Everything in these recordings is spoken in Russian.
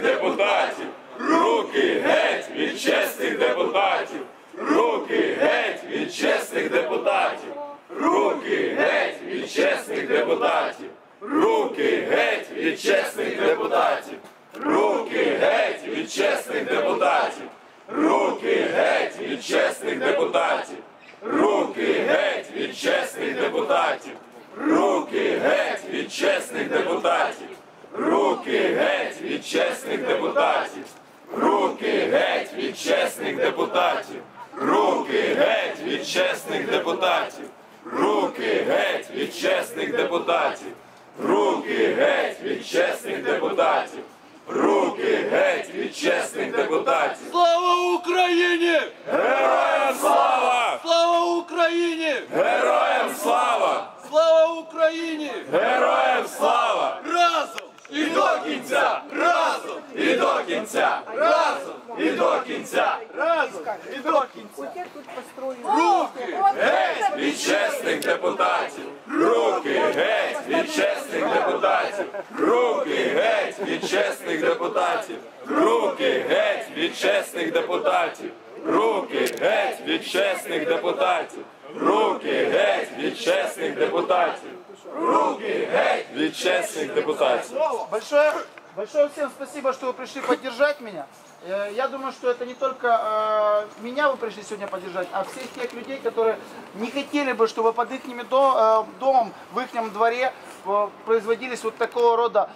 чесних депутатів, руки геть від чесних депутатів, руки геть від чесних депутатів, руки геть від чесних депутатів, руки геть від чесних депутатів, руки геть від чесних депутатів, руки геть від чесних депутатів, руки геть від чесних депутатів, руки геть від чесних депутатів, руки геть від чесних депутатів, руки геть від чесних депутатів, руки геть від чесних депутатів, руки геть від чесних депутатів, руки геть від чесних депутатів, руки геть від чесних депутатів. Слава Україні! Героям слава! Слава Україні! Героям слава! Слава Україні! Героям слава! Разом! І до кінця! Разом! І до кінця! Разом! І до кінця! Разом! І до кінця! Руки! Геть від чесних депутатів! Руки геть від чесних депутатів! Руки геть від чесних депутатів! Руки геть від чесних депутатів! Руки геть від чесних депутатів! Руки геть від чесних депутатів! Руки геть від чесних депутатів! Большое, большое всем спасибо, что вы пришли поддержать меня. Э, Я думаю, что это не только э, меня вы пришли сегодня поддержать, а всех тех людей, которые не хотели бы, чтобы под их э, домом, в их дворе производились вот такого рода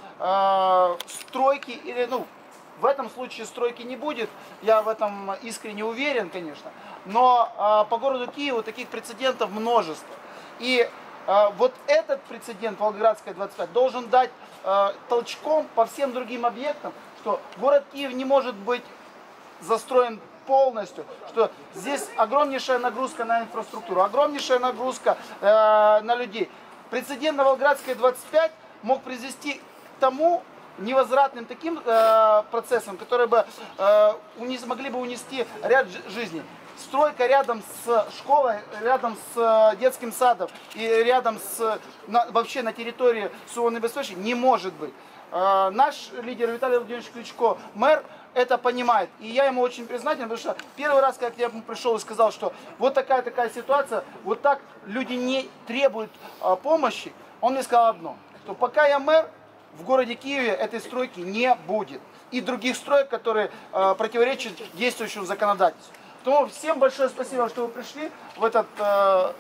стройки или, ну, в этом случае стройки не будет, я в этом искренне уверен, конечно. Но по городу Киеву таких прецедентов множество. И вот этот прецедент Волгоградская 25 должен дать э, толчком по всем другим объектам, что город Киев не может быть застроен полностью, что здесь огромнейшая нагрузка на инфраструктуру, огромнейшая нагрузка э, на людей. Прецедент на Волгоградской 25 мог привести к тому невозвратным таким э, процессам, которые бы э, унес- могли бы унести ряд жи- жизней. Стройка рядом с школой, рядом с э, детским садом и рядом с на- вообще на территории Суонной безопасности не может быть. Э, Наш лидер Виталий Владимирович Кличко, мэр, это понимает. И я ему очень признателен, потому что первый раз, как я пришел и сказал, что вот такая-такая ситуация, вот так люди не требуют э, помощи, он мне сказал одно, что пока я мэр, в городе Киеве этой стройки не будет. И других строек, которые э, противоречат действующему законодательству. Поэтому всем большое спасибо, что вы пришли в этот э,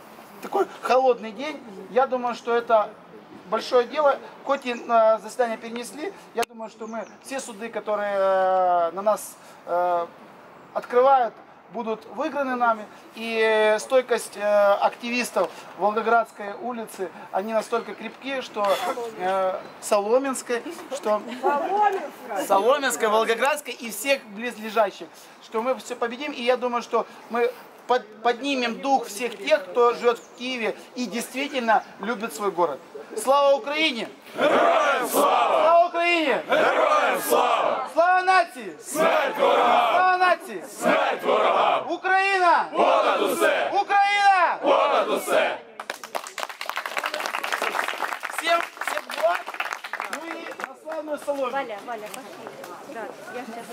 такой холодный день. Я думаю, что это большое дело. Хоть и э, заседание перенесли, я думаю, что мы все суды, которые э, на нас э, открывают, будут выиграны нами. И стойкость э, активистов Волгоградской улицы, они настолько крепкие, что э, Соломенской, что Соломенской, Волгоградской и всех близлежащих, что мы все победим. И я думаю, что мы под- поднимем дух всех тех, кто живет в Киеве и действительно любит свой город. Слава Украине! Героям слава! Слава Украине! Героям слава! Слава нації! Смерть ворогам! Слава нації! Смерть Валя, Валя, пошли. Да, я сейчас